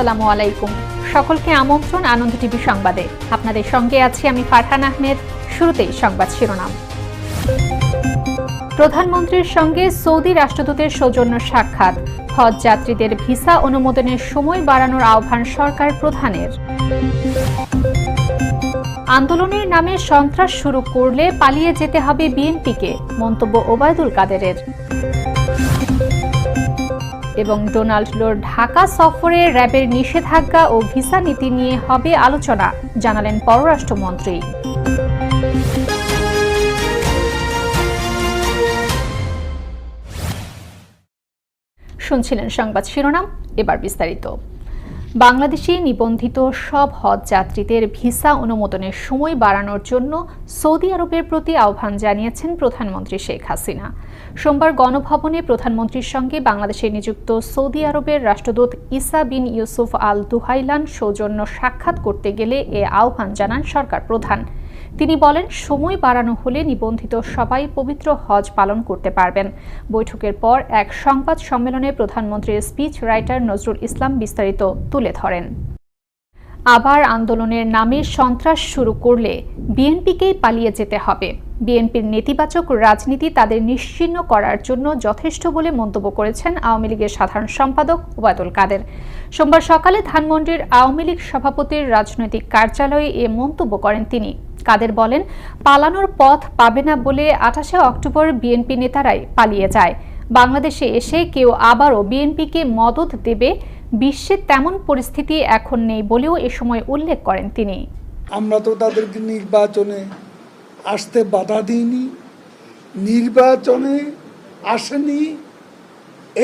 আসসালামু আলাইকুম। সকলকে আমন্ত্রণ আনন্দ টিভি সংবাদে। আপনাদের সঙ্গে আছি আমি ফারহান আহমেদ। শুরুতেই সংবাদ শিরোনাম। প্রধানমন্ত্রীর সঙ্গে সৌদি রাষ্ট্রদূতের সৌজন্য সাক্ষাৎ। হজ যাত্রীদের ভিসা অনুমোদনের সময় বাড়ানোর আহ্বান সরকার প্রধানের। আন্দোলনের নামে সন্ত্রাস শুরু করলে পালিয়ে যেতে হবে বিএনপিকে, মন্তব্য ওবায়দুল কাদেরের। এবং ডোনাল্ড লোর ঢাকা সফরে র্যাবের নিষেধাজ্ঞা ও ভিসা নীতি নিয়ে হবে আলোচনা, জানালেন পররাষ্ট্রমন্ত্রী। শুনছিলেন সংবাদ শিরোনাম, এবার বিস্তারিত। বাংলাদেশে নিবন্ধিত সব হজ যাত্রীদের ভিসা অনুমোদনের সময় বাড়ানোর জন্য সৌদি আরবের প্রতি আহ্বান জানিয়েছেন প্রধানমন্ত্রী শেখ হাসিনা। সোমবার গণভবনে প্রধানমন্ত্রীর সঙ্গে বাংলাদেশে নিযুক্ত সৌদি আরবের রাষ্ট্রদূত ইসা বিন ইউসুফ আল দুহাইলান সৌজন্য সাক্ষাৎ করতে গেলে এ আহ্বান জানান সরকার প্রধান। তিনি বলেন, সময় বাড়ানো হলে নিবন্ধিত সবাই পবিত্র হজ পালন করতে পারবেন। বৈঠকের পর এক সংবাদ সম্মেলনে প্রধানমন্ত্রীর স্পিচ রাইটার নজরুল ইসলাম বিস্তারিত তুলে ধরেন। আবার আন্দোলনের নামে সন্ত্রাস শুরু করলে বিএনপিকেই পালিয়ে যেতে হবে। বিএনপির নেতিবাচক রাজনীতি তাদের নিশ্চিহ্ন করার জন্য যথেষ্ট বলে মন্তব্য করেছেন আওয়ামী লীগের সাধারণ সম্পাদক ওবায়দুল কাদের। সোমবার সকালে ধানমন্ডির আওয়ামী লীগ সভাপতির রাজনৈতিক কার্যালয়ে এ মন্তব্য করেন তিনি। কাদের বলেন, পালানোর পথ পাবে না বলে আঠাশে অক্টোবর বিএনপি নেতারাই পালিয়ে যায়। বাংলাদেশে এসে কেউ আবারও বিএনপিকে মদত দেবে, বিশ্বে তেমন পরিস্থিতি এখন নেই বলেও এ সময় উল্লেখ করেন তিনি। আমরা তো তাদেরকে নির্বাচনে আসতে বাধা দিইনি, নির্বাচনে আসেনি।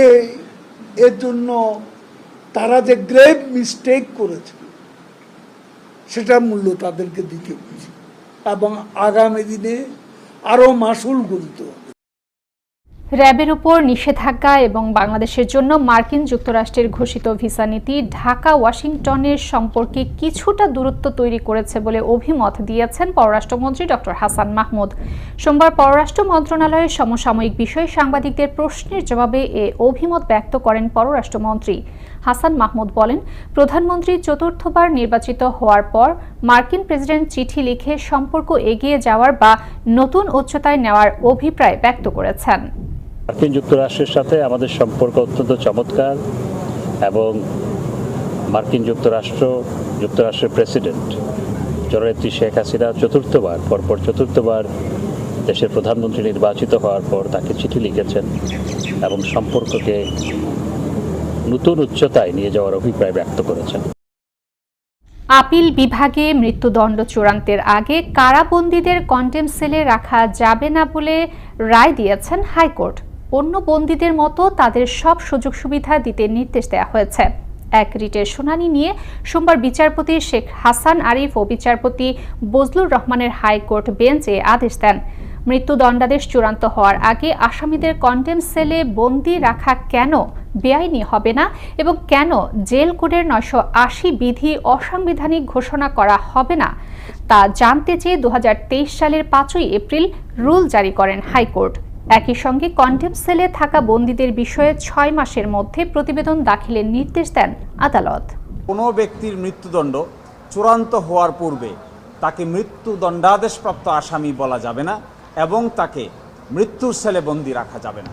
এই এর জন্য তারা যে গ্রেভ মিস্টেক করেছে, সেটা মূল্য তাদেরকে দিতে হয়েছে। এবং আগামী দিনে আরও মাসুল গুনতে হবে র্যাবের উপর নিষেধাজ্ঞা এবং বাংলাদেশের জন্য মার্কিন যুক্তরাষ্ট্রের ঘোষিত ভিসা নীতি ঢাকা, ওয়াশিংটনের সম্পর্কে কিছুটা দূরত্ব তৈরি করেছে বলে অভিমত দিয়েছেন পররাষ্ট্রমন্ত্রী ডক্টর হাসান মাহমুদ। সোমবার পররাষ্ট্র মন্ত্রণালয়ের সমসাময়িক বিষয়ে সাংবাদিকদের প্রশ্নের জবাবে এ অভিমত ব্যক্ত করেন পররাষ্ট্রমন্ত্রী। হাসান মাহমুদ বলেন, প্রধানমন্ত্রী চতুর্থবার নির্বাচিত হওয়ার পর মার্কিন প্রেসিডেন্ট চিঠি লিখে সম্পর্ক এগিয়ে যাওয়ার বা নতুন উচ্চতায় নেওয়ার অভিপ্রায় ব্যক্ত করেছেন। মার্কিন যুক্তরাষ্ট্রের সাথে আমাদের সম্পর্ক অত্যন্ত চমৎকার এবং মার্কিন যুক্তরাষ্ট্র, যুক্তরাষ্ট্রের প্রেসিডেন্ট জননেত্রী শেখ হাসিনা চতুর্থবার, পরপর চতুর্থবার দেশের প্রধানমন্ত্রী নির্বাচিত হওয়ার পর তাকে চিঠি লিখেছেন এবং সম্পর্ককে নতুন উচ্চতায় নিয়ে যাওয়ার অভিপ্রায় ব্যক্ত করেছেন। আপিল বিভাগে মৃত্যুদণ্ড চূড়ান্তের আগে কারাবন্দীদের কন্টেম সেলে রাখা যাবে না বলে রায় দিয়েছেন হাইকোর্ট। অন্য বন্দীদের মতো তাদের সব সুযোগ সুবিধা দিতে নির্দেশ দেওয়া হয়েছে। এক রিটের শুনানি নিয়ে সোমবার বিচারপতি শেখ হাসান আরিফ ও বিচারপতি বজলুর রহমানের হাইকোর্ট বেঞ্চে আদেশ দেন। মৃত্যুদণ্ডাদেশ চূড়ান্ত হওয়ার আগে আসামিদের কন্টেম সেলে বন্দি রাখা কেন বেআইনি হবে না এবং কেন জেল কোডের নয়শো আশি বিধি অসাংবিধানিক ঘোষণা করা হবে না, তা জানতে চেয়ে দু হাজার তেইশ সালের পাঁচই এপ্রিল রুল জারি করেন হাইকোর্ট। একই সঙ্গে কন্টেম সেলে থাকা বন্দীদের বিষয়ে ছয় মাসের মধ্যে প্রতিবেদন দাখিলের নির্দেশ দেন আদালত। কোনো ব্যক্তির মৃত্যুদণ্ড চূড়ান্ত হওয়ার পূর্বে তাকে মৃত্যুদণ্ডাদেশপ্রাপ্ত আসামি বলা যাবে না। এবং তাকে মৃত্যুর সেলে বন্দি রাখা যাবে না।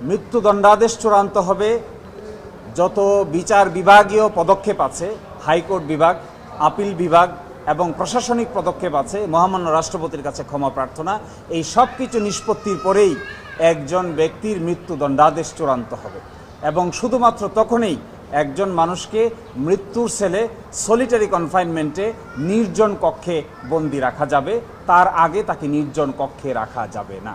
মৃত্যুদণ্ডাদেশ চূড়ান্ত হবে। যত বিচার বিভাগীয় পদক্ষেপ আছে, হাইকোর্ট বিভাগ, আপিল বিভাগ এবং প্রশাসনিক পদক্ষেপ আছে, মহামান্য রাষ্ট্রপতির কাছে ক্ষমা প্রার্থনা, এই সব কিছু নিষ্পত্তির পরেই একজন ব্যক্তির মৃত্যুদণ্ডাদেশ চূড়ান্ত হবে। এবং শুধুমাত্র তখনই একজন মানুষকে মৃত্যুর সেলে সলিটারি কনফাইনমেন্টে নির্জন কক্ষে বন্দি রাখা যাবে, তার আগে তাকে নির্জন কক্ষে রাখা যাবে না।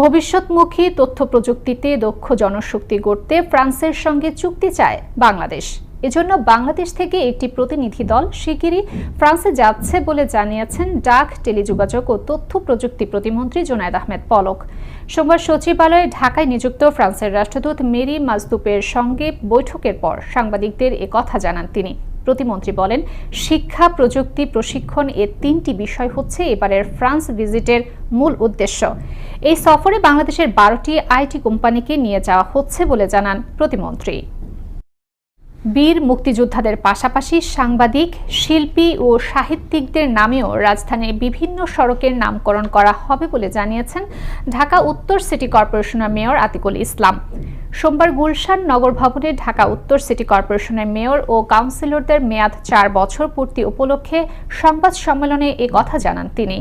ভবিষ্যৎমুখী তথ্য প্রযুক্তিতে দক্ষ জনশক্তি গড়তে ফ্রান্সের সঙ্গে চুক্তি চায় বাংলাদেশ। এজন্য বাংলাদেশ থেকে একটি প্রতিনিধি দল শিগগিরই ফ্রান্সে যাচ্ছে বলে জানিয়েছেন ডাক, টেলিযোগাযোগ ও তথ্য প্রযুক্তি প্রতিমন্ত্রী জোনায়দ আহমেদ পলক। সোমবার সচিবালয়ে ঢাকায় নিযুক্ত ফ্রান্সের রাষ্ট্রদূত মেরি মাজদুপের সঙ্গে বৈঠকের পর সাংবাদিকদের কথা জানান তিনি। প্রতিমন্ত্রী বলেন, শিক্ষা, প্রযুক্তি, প্রশিক্ষণ এ তিনটি বিষয় হচ্ছে এবারের ফ্রান্স ভিজিটের মূল উদ্দেশ্য। এই সফরে বাংলাদেশের বারোটি আইটি কোম্পানিকে নিয়ে যাওয়া হচ্ছে বলে জানান প্রতিমন্ত্রী। বীর মুক্তিযোদ্ধাদের পাশাপাশি সাংবাদিক, শিল্পী ও সাহিত্যিকদের নামেও রাজধানীর বিভিন্ন সড়কের নামকরণ করা হবে বলে জানিয়েছেন ঢাকা উত্তর সিটি কর্পোরেশনের মেয়র আতিকুল ইসলাম। সোমবার গুলশান নগর ভবনে ঢাকা উত্তর সিটি কর্পোরেশনের মেয়র ও কাউন্সিলরদের মেয়াদ চার বছর পূর্তি উপলক্ষে সংবাদ সম্মেলনে এ কথা জানান তিনি।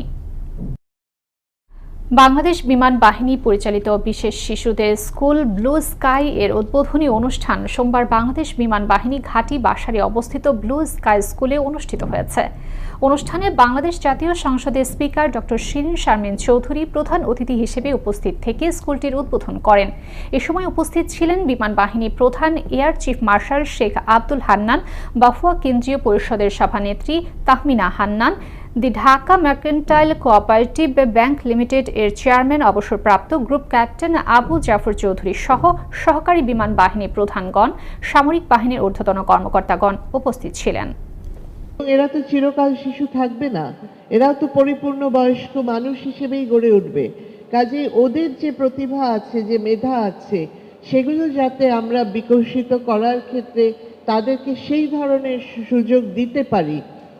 বাংলাদেশ বিমান বাহিনী পরিচালিত বিশেষ শিশুদের স্কুল ব্লু স্কাই এর উদ্বোধনী অনুষ্ঠান সোমবার বাংলাদেশ বিমান বাহিনী ঘাঁটি বাসারে অবস্থিত ব্লু স্কাই স্কুলে অনুষ্ঠিত হয়েছে। অনুষ্ঠানে বাংলাদেশ জাতীয় সংসদের স্পিকার ডক্টর শিরিন শারমিন চৌধুরী প্রধান অতিথি হিসেবে উপস্থিত থেকে স্কুলটির উদ্বোধন করেন। এ সময় উপস্থিত ছিলেন বিমান বাহিনী প্রধান, air chief marshal Sheikh Abdul Hannan, বাফুয়া কেন্দ্রীয় পরিষদের সভানেত্রী Tahmina Hannan the Dhaka mercantile cooperative bank limited এর চেয়ারম্যান অবসরপ্রাপ্ত গ্রুপ ক্যাপ্টেন আবু জাফর চৌধুরী সহ সহকারী বিমান বাহিনী প্রধানগণ, সামরিক বাহিনীর ঊর্ধ্বতন কর্মকর্তাগণ উপস্থিত ছিলেন। এরা তো চিরকাল শিশু থাকবে না। এরাও তো পরিপূর্ণ বয়স্ক মানুষ হিসেবেই গড়ে উঠবে। কাজে ওদের যে প্রতিভা আছে, যে মেধা আছে, সেগুলো যাতে আমরা বিকশিত করার ক্ষেত্রে তাদেরকে সেই ধরনের সুযোগ দিতে পারি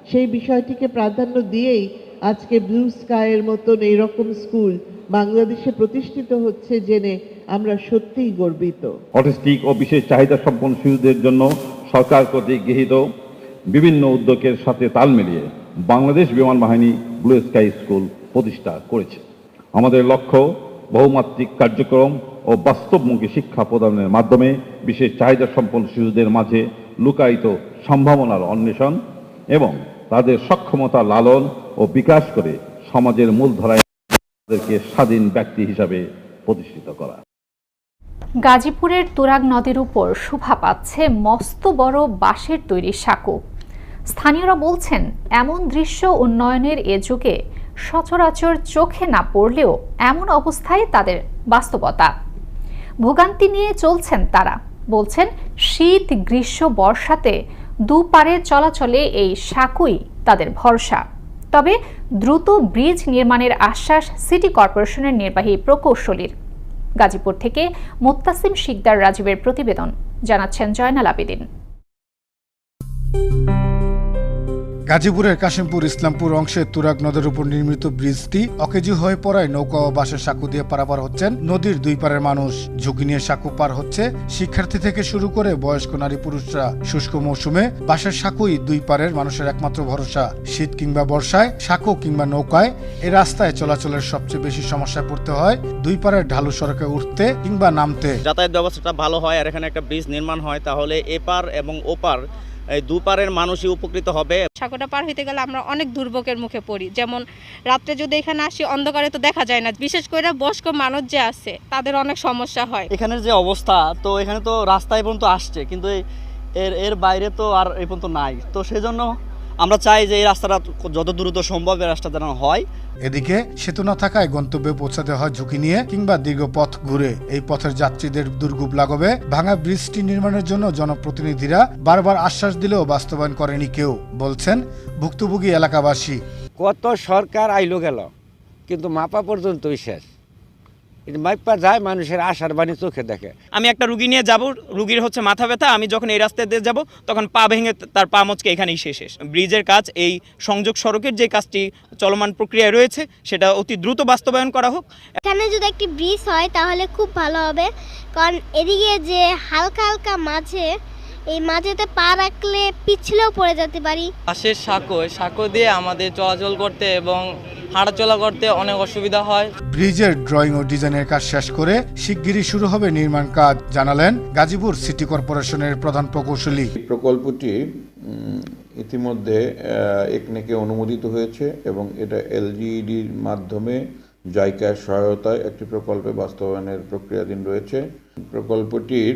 সেই বিষয়টিকে প্রাধান্য দিয়েই আজকে ব্লু স্কাইয়ের মতন এইরকম স্কুল বাংলাদেশে প্রতিষ্ঠিত হচ্ছে জেনে আমরা সত্যিই গর্বিত। অটিস্টিক ও বিশেষ চাহিদা সম্পন্ন শিশুদের জন্য সরকার কর্তৃক গৃহীত বিভিন্ন উদ্যোগের সাথে তাল মিলিয়ে বাংলাদেশ বিমান বাহিনী ব্লু স্কাই স্কুল প্রতিষ্ঠা করেছে। আমাদের লক্ষ্য বহুমাত্রিক কার্যক্রম ও বাস্তবমুখী শিক্ষা প্রদানের মাধ্যমে বিশেষ চাহিদা সম্পন্ন শিশুদের মাঝে লুকায়িত সম্ভাবনার অন্বেষণ এবং তাদের সক্ষমতা লালন ও বিকাশ করে সমাজের মূলধারায় তাদেরকে স্বাধীন ব্যক্তি হিসাবে প্রতিষ্ঠিত করা। গাজীপুরের তুরাগ নদীর উপর শোভা পাচ্ছে মস্ত বড় বাঁশের তৈরি সাঁকো। স্থানীয়রা বলছেন, এমন দৃশ্য উন্নয়নের এ যুগে সচরাচর চোখে না পড়লেও এমন অবস্থায় তাদের বাস্তবতা। ভোগান্তি নিয়ে চলছেন তারা। বলছেন, শীত, গ্রীষ্ম, বর্ষাতে দুপারে চলাচলে এই সাঁকুই তাদের ভরসা। তবে দ্রুত ব্রিজ নির্মাণের আশ্বাস সিটি কর্পোরেশনের নির্বাহী প্রকৌশলীর। গাজীপুর থেকে মোত্তাসিম শিকদার রাজীবের প্রতিবেদন, জানাচ্ছেন জয়নাল আবেদিন। গাজীপুরের কাশিমপুর, ইসলামপুর অংশে তুরাগ নদের উপর নির্মিত ব্রিজটি অকেজি হয়ে পড়ায় নৌকা ও বাসের সাঁকু দিয়ে পারাপার হচ্ছেন নদীর দুই পারের মানুষ। ঝুঁকি নিয়ে সাঁকু পার হচ্ছে শিক্ষার্থী থেকে শুরু করে বয়স্ক নারী পুরুষরা। শুষ্ক মৌসুমে বাসের সাঁকুই দুই পারের মানুষের একমাত্র ভরসা। শীত কিংবা বর্ষায় সাঁকু কিংবা নৌকায় এ রাস্তায় চলাচলের সবচেয়ে বেশি সমস্যায় পড়তে হয়। দুই পারের ঢালু সড়কে উঠতে কিংবা নামতে। যাতায়াত ব্যবস্থাটা ভালো হয় আর এখানে একটা ব্রিজ নির্মাণ হয়, তাহলে এপার এবং ওপার এই দুপারের মানুষই উপকৃত হবে। সাগরটা পার হইতে গেলে আমরা অনেক দুর্ভোগের মুখে পড়ি। যেমন রাত্রে যদি এখানে আসি অন্ধকারে তো দেখা যায় না। বিশেষ করে বয়স্ক মানুষ যে আছে তাদের অনেক সমস্যা হয়। এখানের যে অবস্থা তো এখানে তো রাস্তায় পর্যন্ত আসছে কিন্তু এর এর বাইরে তো আর এই পর্যন্ত নাই। তো সেই জন্য আমরা চাই যে এই রাস্তাটা যত দ্রুত সম্ভব এই রাস্তা যেন হয়। এদিকে সেতু না থাকায় গন্তব্যে পৌঁছাতে হয় ঝুঁকি নিয়ে কিংবা দীর্ঘ পথ ঘুরে। এই পথের যাত্রীদের দুর্ভোগ লাগবে ভাঙা ব্রিজটি নির্মাণের জন্য জনপ্রতিনিধিরা বারবার আশ্বাস দিলেও বাস্তবায়ন করেনি কেউ বলছেন ভুক্তভোগী এলাকাবাসী। কত সরকার আইলো গেল কিন্তু মাপা পর্যন্তই শেষ। কিন্তু মাইপা যায় মানুষের আশার বাণী চোখে দেখে। আমি একটা রুগী নিয়ে যাব রুগীর হচ্ছে মাথা ব্যথা আমি যখন এই রাস্তায় দিয়ে যাব তখন পা ভেঙে তার পা মচকে এখানেই শেষ শেষ। ব্রিজের কাজ এই সংযোগ সড়কের যে কাজটি চলমান প্রক্রিয়ায় রয়েছে সেটা অতি দ্রুত বাস্তবায়ন করা হোক। এখানে যদি একটি ব্রিজ হয় তাহলে খুব ভালো হবে। কারণ এদিকে যে হালকা হালকা মাঝে এই মাঝেতে পা রাখলে পিছলেও পড়ে যেতে পারি। পাশের সাঁকো সাঁকো দিয়ে আমাদের চলাচল করতে এবং হাঁটাচলা করতে অনেক অসুবিধা হয়। ব্রিজের ড্রয়িং ও ডিজাইনের কাজ শেষ করে শিগগিরই শুরু হবে নির্মাণ কাজ জানালেন গাজীপুর সিটি কর্পোরেশনের প্রধান প্রকৌশলী। প্রকল্পটি ইতিমধ্যে একনেকে অনুমোদিত হয়েছে এবং এটা এলজিইডির মাধ্যমে জাইকার সহায়তায় একটি প্রকল্পে বাস্তবায়নের প্রক্রিয়াধীন রয়েছে। প্রকল্পটির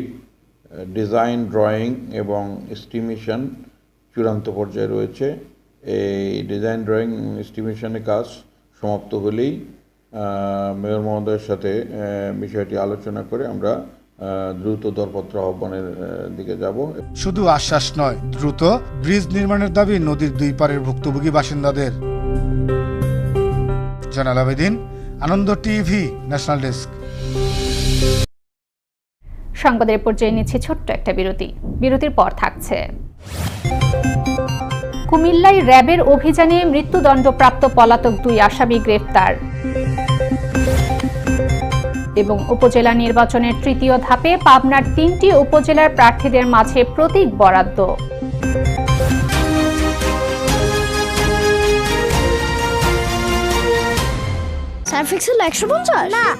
ডিজাইন, ড্রয়িং এবং এস্টিমেশন চূড়ান্ত পর্যায়ে রয়েছে। এই ডিজাইন, ড্রয়িং এস্টিমেশনের কাজ সমাপ্ত হলেই মেয়র মহোদয়ের সাথে বিষয়টি আলোচনা করে আমরা দ্রুত দরপত্র আহ্বানের দিকে যাব। শুধু আশ্বাস নয়, দ্রুত ব্রিজ নির্মাণের দাবি নদীর দুই পারের ভুক্তভোগী বাসিন্দাদের। জানাল Abedin Ananda TV, national desk. সংবাদের পর্যায়ে নিচ্ছে ছোট্ট একটা বিরতি। বিরতির পর থাকছে। কুমিল্লায় র্যাবের অভিযানে মৃত্যুদণ্ডপ্রাপ্ত পলাতক দুই আসামি গ্রেফতার। এবং উপজেলা নির্বাচনের তৃতীয় ধাপে পাবনার তিনটি উপজেলার প্রার্থীদের মাঝে প্রতীক বরাদ্দ। সার্ফ একশো পঞ্চাশ? না।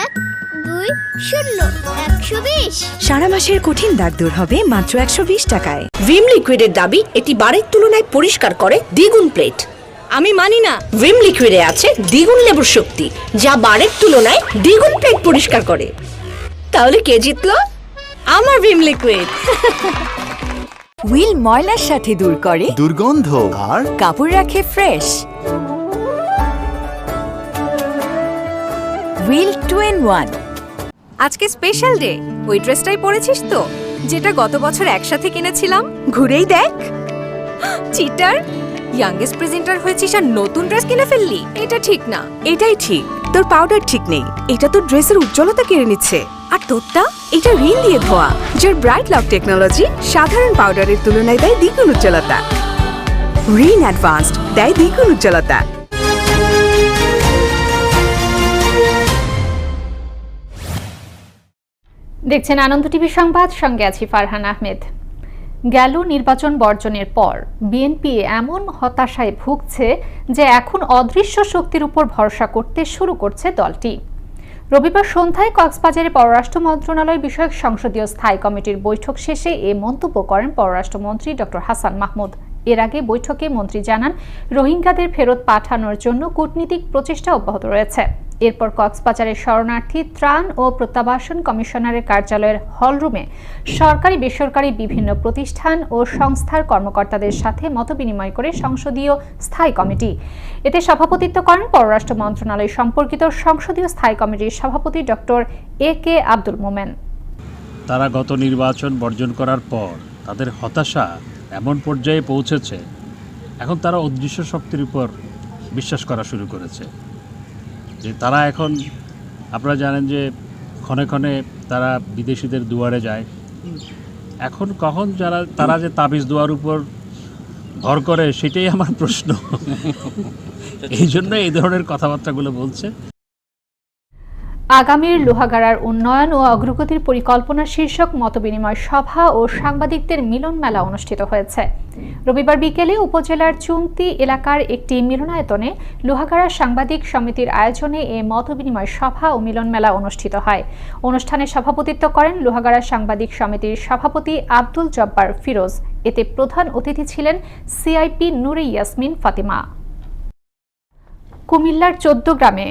এক দুই শূন্য একশো বিশ। সারা মাসের কঠিন দাগ দূর হবে মাত্র একশো বিশ টাকায়। ভিম লিকুইডের দাবি এটি বারের তুলনায় পরিষ্কার করে দ্বিগুণ প্লেট। আমি মানি না ভিম লিকুইডে আছে দ্বিগুণ লেবুর শক্তি যা বারের তুলনায় দ্বিগুণ প্লেট পরিষ্কার করে। তাহলে কে জিতলো? আমার ভিম লিকুইড। হুইল ময়লার সাথে দূর করে। দুর্গন্ধ। আর? কাপড় রাখে fresh. Wheel two in one. আজকে স্পেশাল ডে ওই ড্রেসটাই পরেছিস তো, যেটা গত বছর একসাথে কিনেছিলাম। ঘুরেই দেখ। চিটার ইয়াংগেস্ট প্রেজেন্টার হয়েছিস আর নতুন ড্রেস কিনে ফেললি। এটা ঠিক না। এটাই ঠিক। তোর পাউডার ঠিক নেই। এটা তোর ড্রেসের উজ্জ্বলতা কেড়ে নিচ্ছে। আর তোরটা, এটা রিন দিয়ে ধোয়া। যার ব্রাইট লক টেকনোলজি সাধারণ পাউডারের তুলনায় দেয় দ্বিগুণ উজ্জ্বলতা। রিন অ্যাডভান্সড দেয় দ্বিগুণ উজ্জ্বলতা। দেখছেন আনন্দ টিভি সংবাদ, সঙ্গে আছি ফারহান আহমেদ। গেল নির্বাচন বর্জনের পর বিএনপি এমন হতাশায় ভুগছে যে এখন অদৃশ্য শক্তির উপর ভরসা করতে শুরু করছে দলটি। রবিবার সন্ধ্যায় কক্সবাজারে পররাষ্ট্র মন্ত্রণালয় বিষয়ক সংসদীয় স্থায়ী কমিটির বৈঠক শেষে এ মন্তব্য করেন পররাষ্ট্রমন্ত্রী ডক্টর হাসান মাহমুদ। এর আগে বৈঠকে মন্ত্রী জানান, রোহিঙ্গাদের ফেরত পাঠানোর জন্য কূটনীতিক প্রচেষ্টা অব্যাহত রয়েছে। এরপর কক্সবাজারের শরণার্থী ত্রাণ ও প্রত্যাবাসন কমিশনারের কার্যালয়ের হলরুমে সরকারি, বেসরকারি বিভিন্ন প্রতিষ্ঠান ও সংস্থার কর্মকর্তাদের সাথে মতবিনিময় করে সংসদীয় স্থায়ী কমিটি। এতে সভাপতিত্ব করেন পররাষ্ট্র মন্ত্রণালয় সম্পর্কিত সংসদীয় স্থায়ী কমিটির সভাপতি ডক্টর এ কে আব্দুল মোমেন। তারা গত নির্বাচন বর্জন করার পর তাদের হতাশা এমন পর্যায়ে পৌঁছেছে। এখন তারা অদৃশ্য শক্তির উপর বিশ্বাস করা শুরু করেছে। যে তারা এখন আপনারা জানেন যে ক্ষণে ক্ষণে তারা বিদেশিদের দুয়ারে যায়। এখন কখন যারা তারা যে তাবিজ দুয়ার উপর ভর করে সেটাই আমার প্রশ্ন। এই জন্য এই ধরনের কথাবার্তাগুলো বলছে। আগামীর লোহাগাড়ার উন্নয়ন ও অগ্রগতির পরিকল্পনা শীর্ষক মতবিনিময় সভা ও সাংবাদিকদের মিলন মেলা অনুষ্ঠিত হয়েছে। রবিবার বিকেলে উপজেলার চুমতি এলাকার একটি মিলনায়তনে লোহাগাড়া সাংবাদিক সমিতির আয়োজনে এ মতবিনিময় সভা ও মিলন মেলা অনুষ্ঠিত হয়। অনুষ্ঠানে সভাপতিত্ব করেন লোহাগাড়া সাংবাদিক সমিতির সভাপতি আব্দুল জব্বার ফিরোজ। এতে প্রধান অতিথি ছিলেন সিআইপি নুরে ইয়াসমিন ফাতিমা। কুমিল্লার চোদ্দ গ্রামে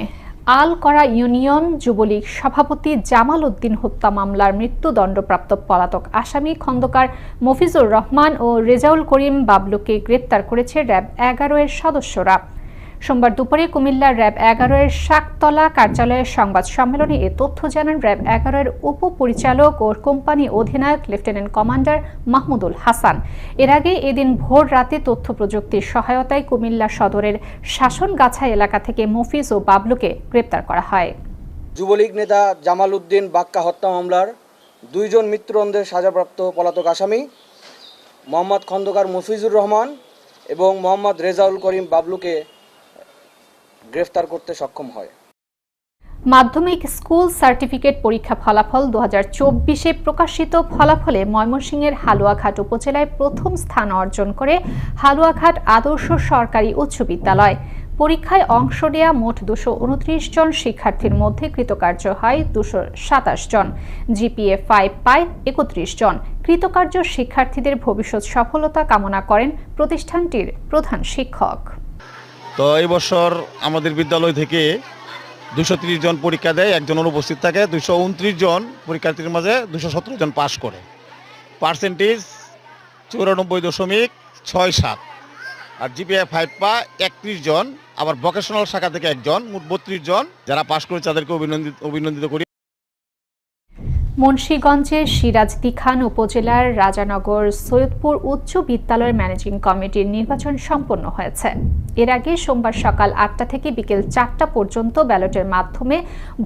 আল করা ইউনিয়ন যুবলীগ সভাপতি জামাল উদ্দিন হত্যা মামলার মৃত্যুদণ্ডপ্রাপ্ত পলাতক আসামি খন্দকার মফিজুর রহমান ও রেজাউল করিম বাবলুকে গ্রেপ্তার করেছে র্যাব এগারো এর সদস্যরা। সোমবার দুপুরে কুমিল্লার র্যাব এগারো এর শাকতলা কার্যালয়ের সংবাদ সম্মেলনে এ তথ্য জানান র্যাব এগারো এর উপপরিচালক ও কোম্পানি অধিনায়ক লেফটেন্যান্ট কমান্ডার মাহমুদুল হাসান। এর আগে এদিন ভোর রাতে তথ্য প্রযুক্তির সহায়তায় কুমিল্লা সদরের শাসনগাছা এলাকা থেকে মফিজ ও বাবলুকে গ্রেপ্তার করা হয়। যুবলীগ নেতা জামাল উদ্দিন বাক্কা হত্যা মামলার দুইজন মৃত্যুদণ্ডের সাজাপ্রাপ্ত পলাতক আসামি, মোহাম্মদ খন্দকার মফিজুর রহমান এবং মোহাম্মদ রেজাউল করিম বাবলুকে গ্রেফতার করতে সক্ষম হয়। মাধ্যমিক স্কুল সার্টিফিকেট পরীক্ষা ফলাফল দু হাজার প্রকাশিত ফলাফলে ময়মনসিংহের হালুয়াঘাট উপজেলায় প্রথম স্থান অর্জন করে হালুয়াঘাট আদর্শ সরকারি উচ্চ বিদ্যালয়। পরীক্ষায় অংশ নেওয়া মোট দুশো উনত্রিশ জন শিক্ষার্থীর মধ্যে কৃতকার্য হয় দুশো সাতাশ জন। জিপিএ ফাইভ পায় একত্রিশ জন। কৃতকার্য শিক্ষার্থীদের ভবিষ্যৎ সফলতা কামনা করেন প্রতিষ্ঠানটির প্রধান শিক্ষক। তো এই বছর আমাদের বিদ্যালয় থেকে দুশো তিরিশ জন পরীক্ষা দেয় একজন অনুপস্থিত থাকে দুশো উনত্রিশ জন পরীক্ষার্থীর মাঝে দুশো সতেরো জন পাশ করে। পার্সেন্টেজ চৌরানব্বই দশমিক ছয় সাত। আর জিপিএ ফাইভ পা একত্রিশ জন, আবার ভোকেশনাল শাখা থেকে একজন, মোট বত্রিশ জন যারা পাশ করে তাদেরকে অভিনন্দিত অভিনন্দিত করি। মুন্সীগঞ্জের সিরাজদি খান উপজেলার রাজানগর সৈয়দপুর উচ্চ বিদ্যালয়ের ম্যানেজিং কমিটির নির্বাচন সম্পন্ন হয়েছে। এর আগে সোমবার সকাল আটটা থেকে বিকেল চারটা পর্যন্ত ব্যালটের মাধ্যমে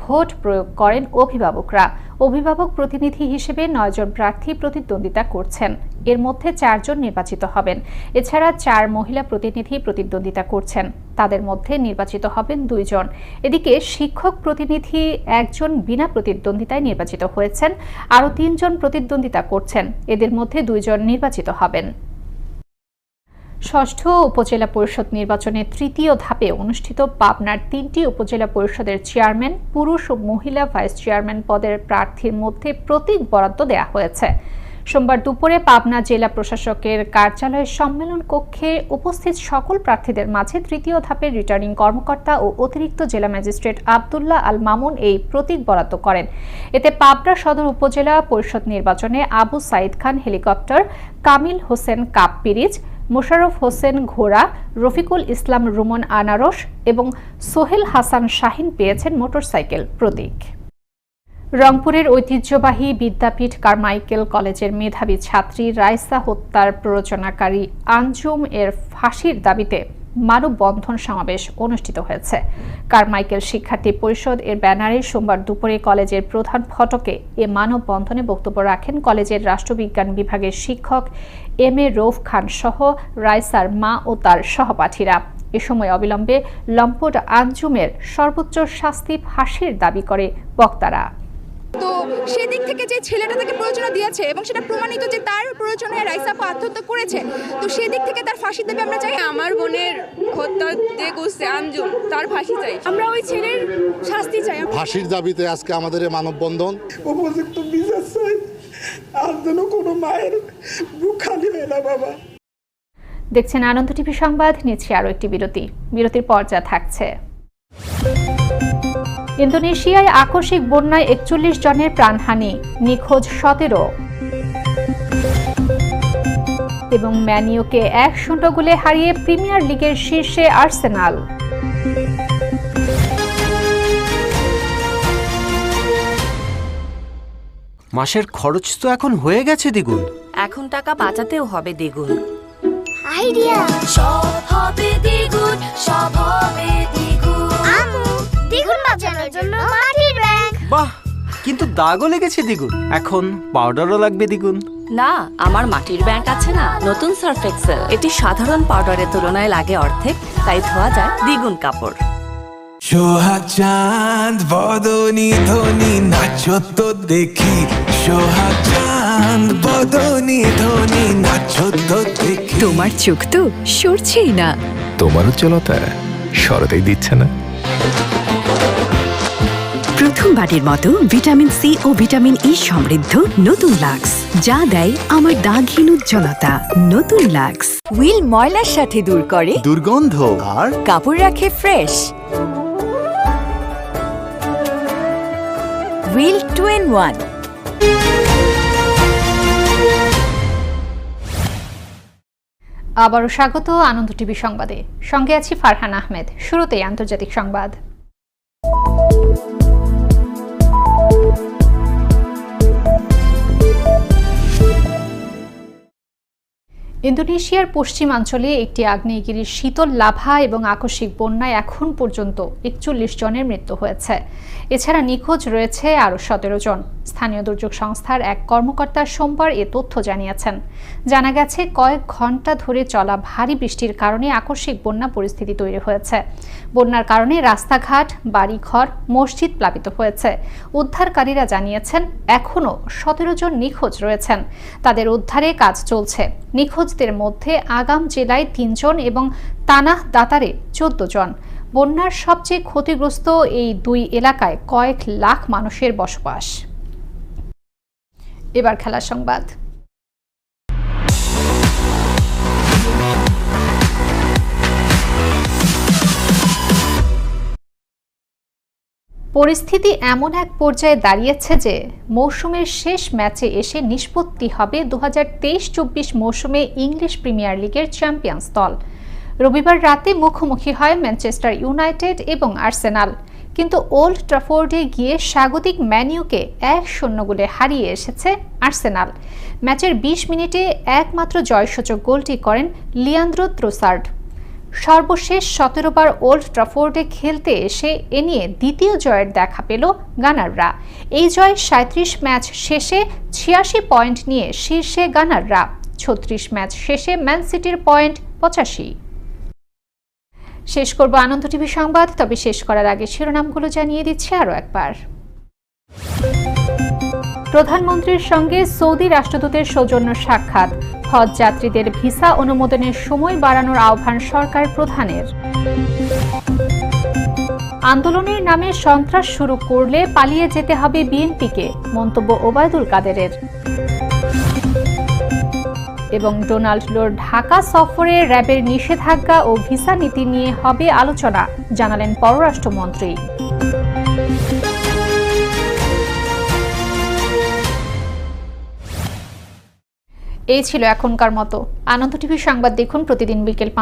ভোট প্রয়োগ করেন অভিভাবকরা। অভিভাবক প্রতিনিধি হিসেবে নয়জন প্রার্থী প্রতিদ্বন্দ্বিতা করছেন। এর মধ্যে চারজন নির্বাচিত হবেন। এছাড়া চার মহিলা প্রতিনিধি প্রতিদ্বন্দ্বিতা করছেন। তাদের মধ্যে নির্বাচিত হবেন দুইজন। এদিকে শিক্ষক প্রতিনিধি একজন বিনা প্রতিদ্বন্দ্বিতায় নির্বাচিত হয়েছেন। আরও তিনজন প্রতিদ্বন্দ্বিতা করছেন। এদের মধ্যে দুইজন নির্বাচিত হবেন। ষষ্ঠ উপজেলা পরিষদ নির্বাচনের তৃতীয় ধাপে অনুষ্ঠিত পাবনার তিনটি উপজেলা পরিষদের চেয়ারম্যান, পুরুষ ও মহিলা ভাইস চেয়ারম্যান পদের প্রার্থীর মধ্যে প্রতীক বরাদ্দ দেওয়া হয়েছে। সোমবার দুপুরে পাবনা জেলা প্রশাসকের কার্যালয়ের সম্মেলন কক্ষে উপস্থিত সকল প্রার্থীদের মাঝে তৃতীয় ধাপের রিটার্নিং কর্মকর্তা ও অতিরিক্ত জেলা ম্যাজিস্ট্রেট আবদুল্লাহ আল মামুন এই প্রতীক বরাদ্দ করেন। এতে পাবনা সদর উপজেলা পরিষদ নির্বাচনে আবু সাইদ খান হেলিকপ্টার, কামিল হোসেন কাপ পিরিজ মোশাররফ হোসেন ঘোড়া, রফিকুল ইসলাম রুমন আনারস এবং সোহেল হাসান শাহিন পেয়েছেন মোটরসাইকেল প্রতীক। রংপুরের ঐতিহ্যবাহী বিদ্যাপীঠ কারমাইকেল কলেজের মেধাবী ছাত্রী রাইসা হত্যার প্ররোচনাকারী আঞ্জুম এর ফাঁসির দাবিতে মানববন্ধন সমাবেশ অনুষ্ঠিত হয়েছে। কারমাইকেল শিক্ষার্থী পরিষদ এর ব্যানারে সোমবার দুপুরে কলেজের প্রধান ফটকে এ মানববন্ধনে বক্তব্য রাখেন কলেজের রাষ্ট্রবিজ্ঞান বিভাগের শিক্ষক এম এ রৌফ খান সহ রাইসার মা ও তার সহপাঠীরা। এ সময় অবিলম্বে লম্পট আঞ্জুমের সর্বোচ্চ শাস্তি ফাঁসির দাবি করে বক্তারা। তো সেদিক থেকে যে ছেলেটা তাকে প্রয়োজনা দিয়েছে এবং সেটা প্রমাণিত যে তার প্রয়োজনে রাইসাপা আত্মহত্যা করেছে তো সেদিক থেকে তার ফাঁসি দেবে আমরা চাই? আমার বোনের হত্যা যে করছে আঞ্জুম তার ফাঁসি চাই। আমরা ওই ছেলের শাস্তি চাই। ফাঁসির দাবিতে আজকে আমাদের এই মানববন্ধন। উপযুক্ত বিচার চাই। আর যেন কোনো মায়ের বুক খালি হয় না বাবা। দেখছেন আনন্দ টিভি সংবাদ নিচ্ছে আরও একটি বিরতি। বিরতির পর যা থাকছে। ইন্দোনেশিয়ায় আকস্মিক বন্যায় একচল্লিশ জনের প্রাণহানি নিখোঁজ সতেরো। এবং ম্যানিওকে এক শূন্য গোলে হারিয়ে প্রিমিয়ার লিগের শীর্ষে আর্সেনাল। মাসের খরচ তো এখন হয়ে গেছে দ্বিগুণ। এখন টাকা বাঁচাতেও হবে দ্বিগুণ। আইডিয়া। সব হবে দ্বিগুণ সব হবে দ্বিগুণ। বাঁচানোর জন্য মাটির ব্যাংক বাহ কিন্তু দাগও লেগেছে দ্বিগুণ। এখন পাউডারও লাগবে দ্বিগুণ। না আমার মাটির ব্যাংক আছে না নতুন সার্ফ এক্সেল এটি সাধারণ পাউডারের তুলনায় লাগে অর্ধেক তাই ধোয়া যায় দ্বিগুণ কাপড়। সোহাগ চাঁদ বদনি ধনি নাচো তো দেখি। সোহাগ চাঁদ বদনি ধনি নাচো তো দেখি। তোমার চোখ তো সরছেই না। তোমার উজ্জ্বলতা সরতেই দিচ্ছে না। প্রথমবারের মতো ভিটামিন সি ও ভিটামিন ই সমৃদ্ধ নতুন লাক্স যা দেয় আমার দাগহীন উজ্জ্বলতা। নতুন লাক্স। হুইল ময়লার সাথে দূর করে। দুর্গন্ধ। আর? কাপড় রাখে fresh. Wheel two in one. আবারও স্বাগত আনন্দ টিভি সংবাদে। সঙ্গে আছি ফারহান আহমেদ। শুরুতেই আন্তর্জাতিক সংবাদ। ইন্দোনেশিয়ার পশ্চিমাঞ্চলে একটি আগ্নেয়গিরির শীতল লাভা এবং আকস্মিক বন্যায় এখন পর্যন্ত একচল্লিশ জনের মৃত্যু হয়েছে। এছাড়া নিখোঁজ রয়েছে আরও সতেরো জন। স্থানীয় দুর্যোগ সংস্থার এক কর্মকর্তা সোমবার এ তথ্য জানিয়েছেন। জানা গেছে, কয়েক ঘণ্টা ধরে চলা ভারী বৃষ্টির কারণে আকস্মিক বন্যা পরিস্থিতি তৈরি হয়েছে। বন্যার কারণে রাস্তাঘাট, বাড়িঘর, মসজিদ প্লাবিত হয়েছে। উদ্ধারকারীরা জানিয়েছেন, এখনও সতেরো জন নিখোঁজ রয়েছেন। তাদের উদ্ধারে কাজ চলছে। নিখোঁজদের মধ্যে আগাম জেলায় তিনজন এবং তানাহ দাতারে চোদ্দ জন। বন্যার সবচেয়ে ক্ষতিগ্রস্ত এই দুই এলাকায় কয়েক লাখ মানুষের বসবাস। এবার খেলার সংবাদ। পরিস্থিতি এমন এক পর্যায়ে দাঁড়িয়েছে যে মৌসুমের শেষ ম্যাচে এসে নিষ্পত্তি হবে দু হাজার মৌসুমে ইংলিশ প্রিমিয়ার লিগের চ্যাম্পিয়ন্স দল। রবিবার রাতে মুখোমুখি হয় ম্যানচেস্টার ইউনাইটেড এবং আর্সেনাল। কিন্তু ওল্ড ট্রাফোর্ডে গিয়ে স্বাগতিক ম্যানিউকে এক শূন্য গোলে হারিয়ে এসেছে আর্সেনাল। ম্যাচের ২০ মিনিটে একমাত্র জয়সূচক গোলটি করেন লিয়ান্দ্রো ত্রোসার্ড। সর্বশেষ সতেরো বার ওল্ড ট্রাফোর্ডে খেলতে এসে এ নিয়ে দ্বিতীয় জয়ের দেখা পেল গানাররা। এই জয় সাঁত্রিশ ম্যাচ শেষে ছিয়াশি পয়েন্ট নিয়ে শীর্ষে গানাররা। ছত্রিশ ম্যাচ শেষে ম্যান সিটির পয়েন্ট পঁচাশি। শেষ করব আনন্দ টিভি সংবাদ, তবে শেষ করার আগে শিরোনামগুলো জানিয়ে দিচ্ছে আরও একবার। প্রধানমন্ত্রীর সঙ্গে সৌদি রাষ্ট্রদূতের সৌজন্য সাক্ষাৎ। হজ যাত্রীদের ভিসা অনুমোদনের সময় বাড়ানোর আহ্বান সরকার প্রধানের। আন্দোলনের নামে সন্ত্রাস শুরু করলে পালিয়ে যেতে হবে বিএনপিকে, মন্তব্য ওবায়দুল কাদেরের। এবং ডোনাল্ড লোর ঢাকা সফরে র্যাবের নিষেধাজ্ঞা ও ভিসা নীতি নিয়ে হবে আলোচনা, জানালেন পররাষ্ট্রমন্ত্রী। এই ছিল এখনকার মতো। আনন্দ টিভি সংবাদ দেখুন প্রতিদিন বিকেল